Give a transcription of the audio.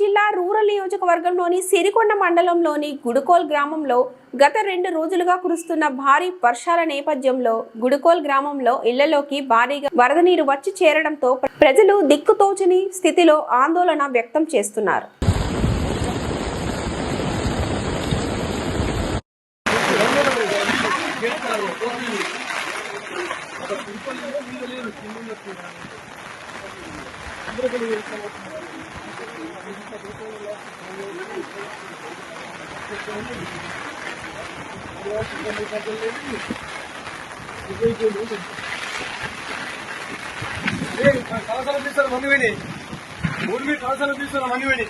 జిల్లా రూరల్ నియోజకవర్గంలోని సిరికొండ మండలంలోని గుడుకోల్ గ్రామంలో గత రెండు రోజులుగా కురుస్తున్న భారీ వర్షాల నేపథ్యంలో గుడుకోల్ గ్రామంలో ఇళ్ళలోకి భారీగా వరద నీరు వచ్చి చేరడంతో ప్రజలు దిక్కుతోచని స్థితిలో ఆందోళన వ్యక్తం చేస్తున్నారు. కళాశాల తీస్తారు మంది విని ఊరి కళాశాల తీస్తారు మంది విని